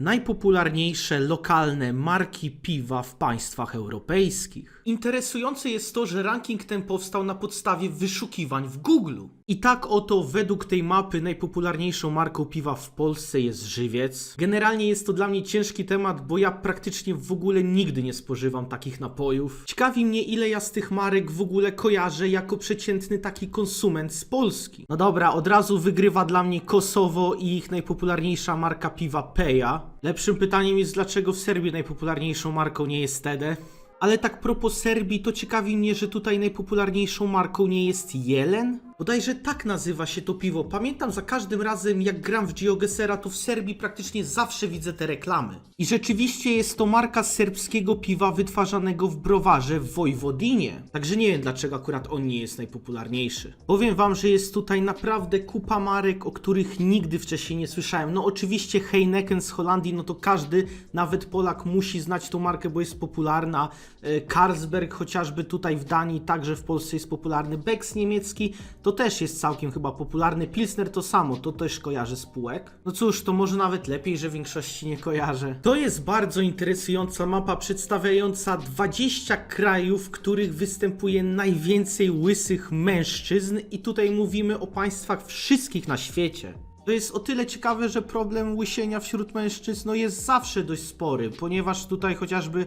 Najpopularniejsze lokalne marki piwa w państwach europejskich. Interesujące jest to, że ranking ten powstał na podstawie wyszukiwań w Google. I tak oto według tej mapy najpopularniejszą marką piwa w Polsce jest Żywiec. Generalnie jest to dla mnie ciężki temat, bo ja praktycznie w ogóle nigdy nie spożywam takich napojów. Ciekawi mnie ile ja z tych marek w ogóle kojarzę jako przeciętny taki konsument z Polski. No dobra, od razu wygrywa dla mnie Kosowo i ich najpopularniejsza marka piwa Peja. Lepszym pytaniem jest dlaczego w Serbii najpopularniejszą marką nie jest Tede. Ale tak propos Serbii, to ciekawi mnie, że tutaj najpopularniejszą marką nie jest Jelen? Bodajże tak nazywa się to piwo. Pamiętam za każdym razem, jak gram w GeoGesera, to w Serbii praktycznie zawsze widzę te reklamy. I rzeczywiście jest to marka serbskiego piwa wytwarzanego w browarze w Wojwodinie. Także nie wiem, dlaczego akurat on nie jest najpopularniejszy. Powiem wam, że jest tutaj naprawdę kupa marek, o których nigdy wcześniej nie słyszałem. No oczywiście Heineken z Holandii, no to każdy, nawet Polak musi znać tą markę, bo jest popularna. E, Carlsberg chociażby tutaj w Danii, także w Polsce jest popularny. Becks niemiecki to też jest całkiem chyba popularny. Pilsner to samo, to też kojarzę spółek. No cóż, to może nawet lepiej, że większości nie kojarzę. To jest bardzo interesująca mapa przedstawiająca 20 krajów, w których występuje najwięcej łysych mężczyzn i tutaj mówimy o państwach wszystkich na świecie. To jest o tyle ciekawe, że problem łysienia wśród mężczyzn no, jest zawsze dość spory, ponieważ tutaj chociażby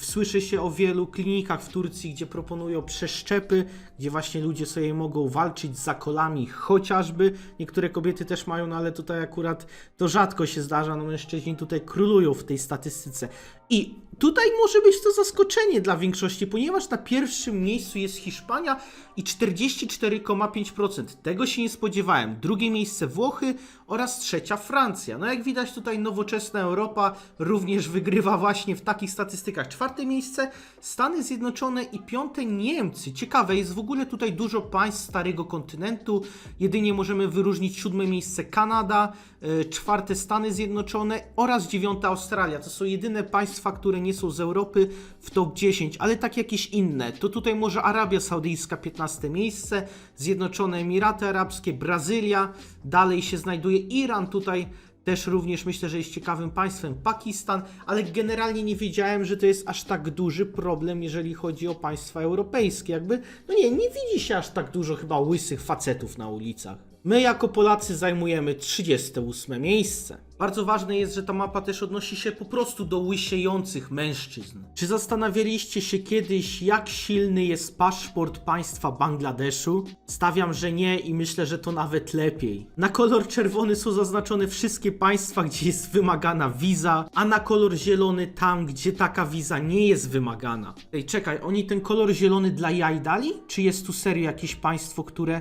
słyszy się o wielu klinikach w Turcji, gdzie proponują przeszczepy, gdzie właśnie ludzie sobie mogą walczyć z zakolami chociażby. Niektóre kobiety też mają, no ale tutaj akurat to rzadko się zdarza, no mężczyźni tutaj królują w tej statystyce. I tutaj może być to zaskoczenie dla większości, ponieważ na pierwszym miejscu jest Hiszpania i 44,5%. Tego się nie spodziewałem. Drugie miejsce Włochy oraz trzecia Francja. No jak widać tutaj nowoczesna Europa również wygrywa właśnie w takich statystykach. Czwarte miejsce Stany Zjednoczone i piąte Niemcy. Ciekawe, jest w ogóle tutaj dużo państw starego kontynentu. Jedynie możemy wyróżnić siódme miejsce Kanada, e, czwarte Stany Zjednoczone oraz dziewiąte Australia. To są jedyne państwa, które nie są z Europy w top 10, ale tak jakieś inne. To tutaj może Arabia Saudyjska 15 miejsce, Zjednoczone Emiraty Arabskie, Brazylia, dalej się znajduje Iran tutaj też również myślę, że jest ciekawym państwem Pakistan, ale generalnie nie wiedziałem, że to jest aż tak duży problem, jeżeli chodzi o państwa europejskie. Jakby, no nie, nie widzi się aż tak dużo chyba łysych facetów na ulicach. My jako Polacy zajmujemy 38 miejsce. Bardzo ważne jest, że ta mapa też odnosi się po prostu do łysiejących mężczyzn. Czy zastanawialiście się kiedyś, jak silny jest paszport państwa Bangladeszu? Stawiam, że nie i myślę, że to nawet lepiej. Na kolor czerwony są zaznaczone wszystkie państwa, gdzie jest wymagana wiza, a na kolor zielony tam, gdzie taka wiza nie jest wymagana. Ej, czekaj, oni ten kolor zielony dla jaj dali? Czy jest tu serio jakieś państwo, które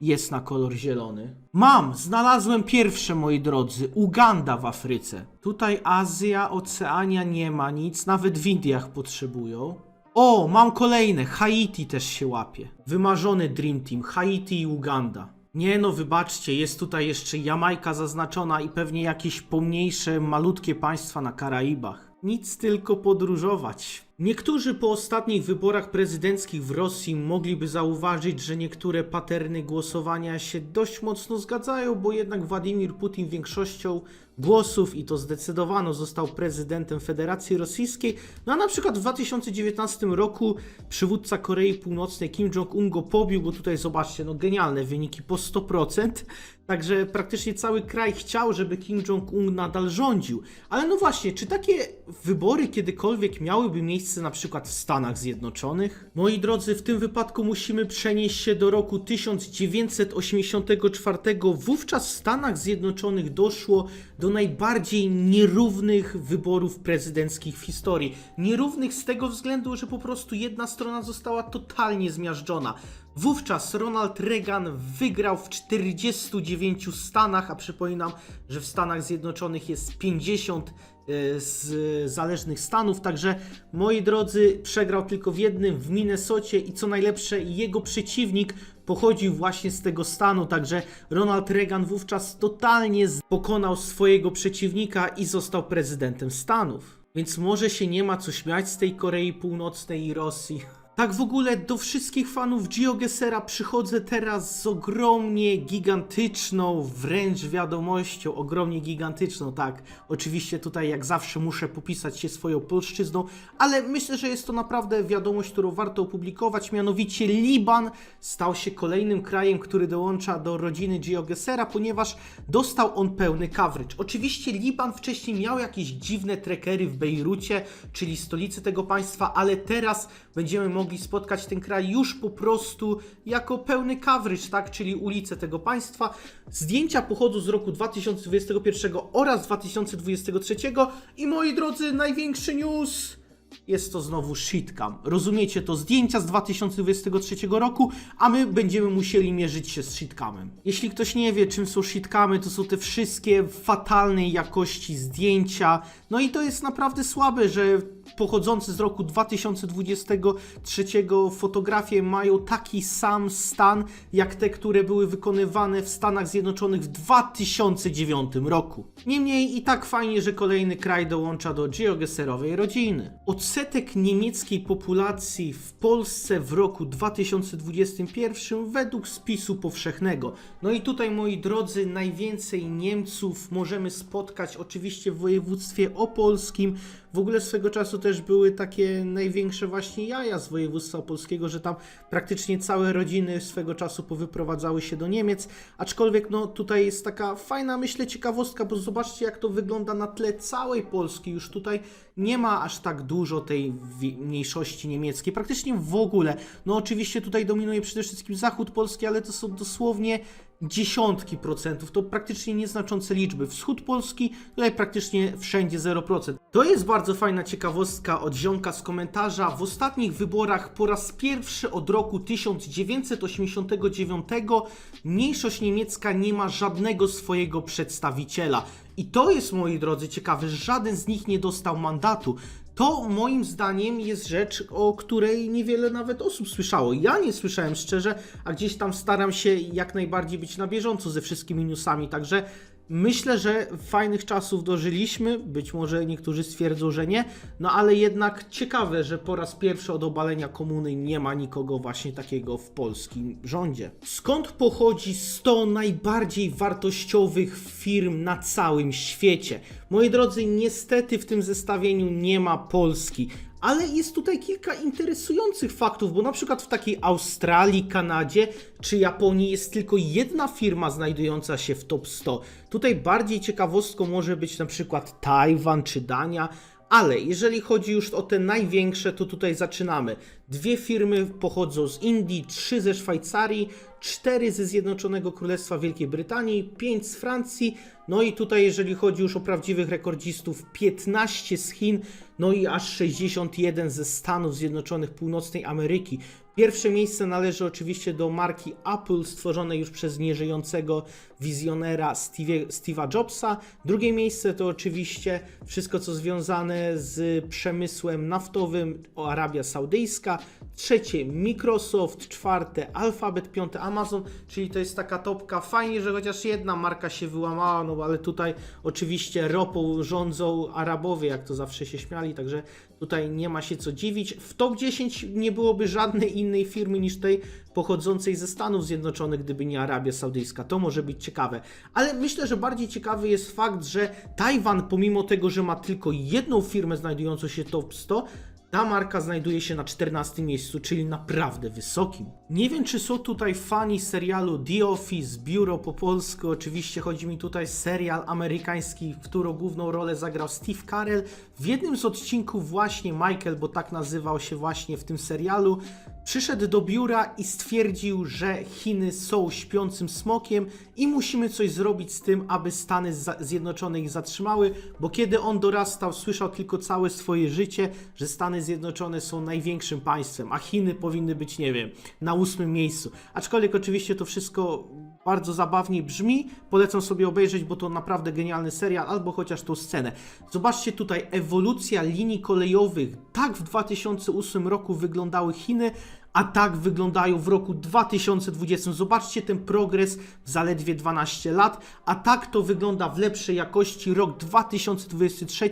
jest na kolor zielony. Mam! Znalazłem pierwsze, moi drodzy. Uganda w Afryce. Tutaj Azja, Oceania nie ma nic, nawet w Indiach potrzebują. O, mam kolejne. Haiti też się łapie. Wymarzony Dream Team. Haiti i Uganda. Nie no, wybaczcie, jest tutaj jeszcze Jamajka zaznaczona i pewnie jakieś pomniejsze, malutkie państwa na Karaibach. Nic tylko podróżować. Niektórzy po ostatnich wyborach prezydenckich w Rosji mogliby zauważyć, że niektóre paterny głosowania się dość mocno zgadzają, bo jednak Władimir Putin większością głosów i to zdecydowano został prezydentem Federacji Rosyjskiej. No a na przykład w 2019 roku przywódca Korei Północnej Kim Jong-un go pobił, bo tutaj zobaczcie, no genialne wyniki po 100%. Także praktycznie cały kraj chciał, żeby Kim Jong-un nadal rządził. Ale no właśnie, czy takie wybory kiedykolwiek miałyby miejsce na przykład w Stanach Zjednoczonych? Moi drodzy, w tym wypadku musimy przenieść się do roku 1984. Wówczas w Stanach Zjednoczonych doszło do najbardziej nierównych wyborów prezydenckich w historii. Nierównych z tego względu, że po prostu jedna strona została totalnie zmiażdżona. Wówczas Ronald Reagan wygrał w 49 stanach, a przypominam, że w Stanach Zjednoczonych jest 50 e, z zależnych stanów, także moi drodzy, przegrał tylko w jednym w Minnesocie i co najlepsze, jego przeciwnik pochodził właśnie z tego stanu, także Ronald Reagan wówczas totalnie pokonał swojego przeciwnika i został prezydentem Stanów. Więc może się nie ma co śmiać z tej Korei Północnej i Rosji. Tak w ogóle do wszystkich fanów GeoGesera przychodzę teraz z ogromnie gigantyczną wręcz wiadomością, ogromnie gigantyczną, tak. Oczywiście tutaj jak zawsze muszę popisać się swoją polszczyzną, ale myślę, że jest to naprawdę wiadomość, którą warto opublikować, mianowicie Liban stał się kolejnym krajem, który dołącza do rodziny GeoGesera, ponieważ dostał on pełny coverage. Oczywiście Liban wcześniej miał jakieś dziwne trackery w Bejrucie, czyli stolicy tego państwa, ale teraz będziemy mogli spotkać ten kraj już po prostu jako pełny coverage, tak, czyli ulice tego państwa. Zdjęcia pochodzą z roku 2021 oraz 2023 i moi drodzy, największy news jest to znowu shitcam. Rozumiecie to zdjęcia z 2023 roku, a my będziemy musieli mierzyć się z shitcamem. Jeśli ktoś nie wie, czym są shitcamy, to są te wszystkie fatalnej jakości zdjęcia. No i to jest naprawdę słabe, że pochodzące z roku 2023 fotografie mają taki sam stan, jak te, które były wykonywane w Stanach Zjednoczonych w 2009 roku. Niemniej i tak fajnie, że kolejny kraj dołącza do geogeserowej rodziny. Odsetek niemieckiej populacji w Polsce w roku 2021 według spisu powszechnego. No i tutaj, moi drodzy, najwięcej Niemców możemy spotkać oczywiście w województwie opolskim. W ogóle swego czasu też były takie największe właśnie jaja z województwa opolskiego, że tam praktycznie całe rodziny swego czasu powyprowadzały się do Niemiec. Aczkolwiek no tutaj jest taka fajna, myślę, ciekawostka, bo zobaczcie jak to wygląda na tle całej Polski. Już tutaj nie ma aż tak dużo tej mniejszości niemieckiej, praktycznie w ogóle. No oczywiście tutaj dominuje przede wszystkim zachód Polski, ale to są dosłownie dziesiątki procentów, to praktycznie nieznaczące liczby. Wschód Polski, tutaj praktycznie wszędzie 0%. To jest bardzo fajna ciekawostka od ziomka z komentarza. W ostatnich wyborach po raz pierwszy od roku 1989 mniejszość niemiecka nie ma żadnego swojego przedstawiciela. I to jest, moi drodzy, ciekawe, że żaden z nich nie dostał mandatu. To moim zdaniem jest rzecz, o której niewiele nawet osób słyszało. Ja nie słyszałem szczerze, a gdzieś tam staram się jak najbardziej być na bieżąco ze wszystkimi newsami, także myślę, że fajnych czasów dożyliśmy. Być może niektórzy stwierdzą, że nie, no ale jednak ciekawe, że po raz pierwszy od obalenia komuny nie ma nikogo właśnie takiego w polskim rządzie. Skąd pochodzi 100 najbardziej wartościowych firm na całym świecie? Moi drodzy, niestety w tym zestawieniu nie ma Polski. Ale jest tutaj kilka interesujących faktów, bo na przykład w takiej Australii, Kanadzie czy Japonii jest tylko jedna firma znajdująca się w top 100. Tutaj bardziej ciekawostką może być na przykład Tajwan czy Dania, ale jeżeli chodzi już o te największe, to tutaj zaczynamy. Dwie firmy pochodzą z Indii, trzy ze Szwajcarii, cztery ze Zjednoczonego Królestwa Wielkiej Brytanii, pięć z Francji, no i tutaj jeżeli chodzi już o prawdziwych rekordzistów, 15 z Chin, no i aż 61 ze Stanów Zjednoczonych Północnej Ameryki. Pierwsze miejsce należy oczywiście do marki Apple, stworzonej już przez nieżyjącego wizjonera Steve, Steve'a Jobsa. Drugie miejsce to oczywiście wszystko, co związane z przemysłem naftowym, Arabia Saudyjska. Trzecie Microsoft, czwarte Alphabet, piąte Amazon, czyli to jest taka topka. Fajnie, że chociaż jedna marka się wyłamała, no ale tutaj oczywiście ropą rządzą Arabowie, jak to zawsze się śmiali, także tutaj nie ma się co dziwić. W top 10 nie byłoby żadnej innej firmy niż tej pochodzącej ze Stanów Zjednoczonych, gdyby nie Arabia Saudyjska. To może być ciekawe. Ale myślę, że bardziej ciekawy jest fakt, że Tajwan, pomimo tego, że ma tylko jedną firmę znajdującą się top 100, ta marka znajduje się na 14 miejscu, czyli naprawdę wysokim. Nie wiem, czy są tutaj fani serialu The Office, Biuro po polsku. Oczywiście chodzi mi tutaj serial amerykański, w którą główną rolę zagrał Steve Carell. W jednym z odcinków właśnie Michael, bo tak nazywał się właśnie w tym serialu, przyszedł do biura i stwierdził, że Chiny są śpiącym smokiem i musimy coś zrobić z tym, aby Stany Zjednoczone ich zatrzymały, bo kiedy on dorastał, słyszał tylko całe swoje życie, że Stany Zjednoczone są największym państwem, a Chiny powinny być, nie wiem, na ósmym miejscu. Aczkolwiek oczywiście to wszystko bardzo zabawnie brzmi. Polecam sobie obejrzeć, bo to naprawdę genialny serial, albo chociaż tą scenę. Zobaczcie tutaj, ewolucja linii kolejowych. Tak w 2008 roku wyglądały Chiny, A tak wyglądają w roku 2020. Zobaczcie ten progres w zaledwie 12 lat, a tak to wygląda w lepszej jakości. Rok 2023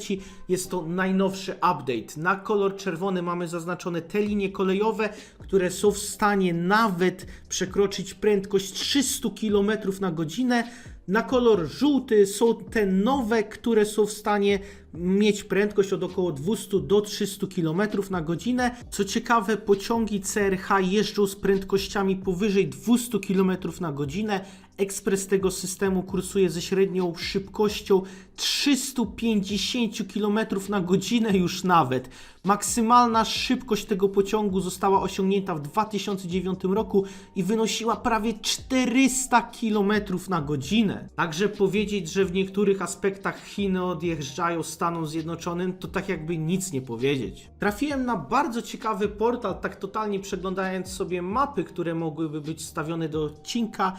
jest to najnowszy update. Na kolor czerwony mamy zaznaczone te linie kolejowe, które są w stanie nawet przekroczyć prędkość 300 km na godzinę. Na kolor żółty są te nowe, które są w stanie mieć prędkość od około 200 do 300 km na godzinę. Co ciekawe, pociągi CRH jeżdżą z prędkościami powyżej 200 km na godzinę. Ekspres tego systemu kursuje ze średnią szybkością 350 km na godzinę już nawet. Maksymalna szybkość tego pociągu została osiągnięta w 2009 roku i wynosiła prawie 400 km na godzinę. Także powiedzieć, że w niektórych aspektach Chiny odjeżdżają Stanom Zjednoczonym, to tak jakby nic nie powiedzieć. Trafiłem na bardzo ciekawy portal, tak totalnie przeglądając sobie mapy, które mogłyby być stawione do odcinka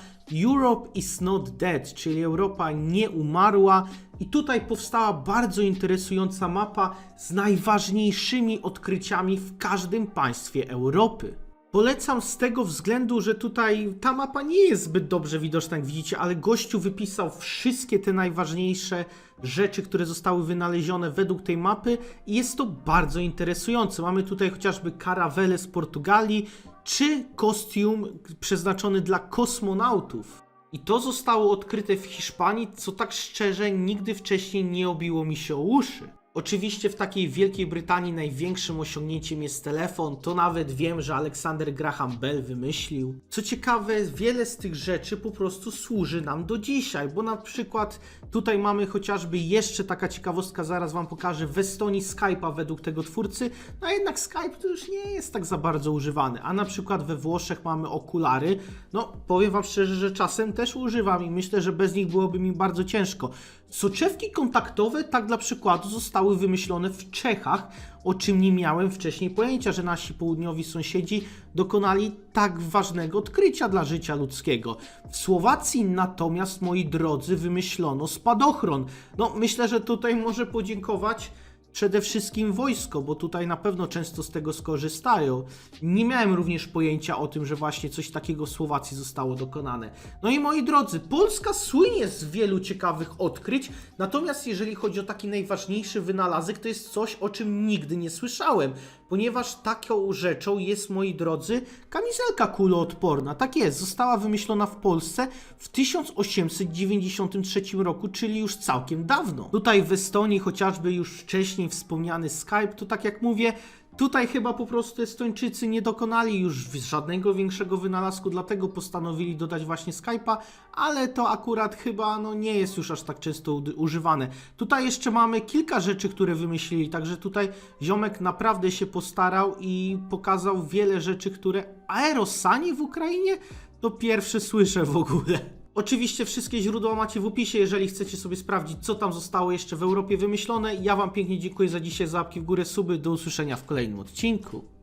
Europe is not dead, czyli Europa nie umarła. I tutaj powstała bardzo interesująca mapa z najważniejszymi odkryciami w każdym państwie Europy. Polecam z tego względu, że tutaj ta mapa nie jest zbyt dobrze widoczna, jak widzicie, ale gościu wypisał wszystkie te najważniejsze rzeczy, które zostały wynalezione według tej mapy i jest to bardzo interesujące. Mamy tutaj chociażby karawelę z Portugalii, czy kostium przeznaczony dla kosmonautów. I to zostało odkryte w Hiszpanii, co tak szczerze nigdy wcześniej nie obiło mi się o uszy. Oczywiście w takiej Wielkiej Brytanii największym osiągnięciem jest telefon, to nawet wiem, że Alexander Graham Bell wymyślił. Co ciekawe, wiele z tych rzeczy po prostu służy nam do dzisiaj, bo na przykład tutaj mamy chociażby jeszcze taka ciekawostka, zaraz wam pokażę, w Estonii Skype'a według tego twórcy, no jednak Skype to już nie jest tak za bardzo używany, a na przykład we Włoszech mamy okulary, no powiem wam szczerze, że czasem też używam i myślę, że bez nich byłoby mi bardzo ciężko. Soczewki kontaktowe, tak dla przykładu, zostały wymyślone w Czechach, o czym nie miałem wcześniej pojęcia, że nasi południowi sąsiedzi dokonali tak ważnego odkrycia dla życia ludzkiego. W Słowacji natomiast, moi drodzy, wymyślono spadochron. No, myślę, że tutaj może podziękować przede wszystkim wojsko, bo tutaj na pewno często z tego skorzystają. Nie miałem również pojęcia o tym, że właśnie coś takiego w Słowacji zostało dokonane. No i moi drodzy, Polska słynie z wielu ciekawych odkryć, natomiast jeżeli chodzi o taki najważniejszy wynalazek, to jest coś, o czym nigdy nie słyszałem, ponieważ taką rzeczą jest, moi drodzy, kamizelka kuloodporna. Tak jest, została wymyślona w Polsce w 1893 roku, czyli już całkiem dawno. Tutaj w Estonii, chociażby już wcześniej wspomniany Skype, to tak jak mówię, Tutaj chyba po prostu Estończycy nie dokonali już żadnego większego wynalazku, dlatego postanowili dodać właśnie Skype'a, ale to akurat chyba no, nie jest już aż tak często używane. Tutaj jeszcze mamy kilka rzeczy, które wymyślili, także tutaj ziomek naprawdę się postarał i pokazał wiele rzeczy, które aerosanie w Ukrainie to pierwsze słyszę w ogóle. Oczywiście wszystkie źródła macie w opisie, jeżeli chcecie sobie sprawdzić, co tam zostało jeszcze w Europie wymyślone. Ja Wam pięknie dziękuję za dzisiaj, za łapki w górę, suby. Do usłyszenia w kolejnym odcinku.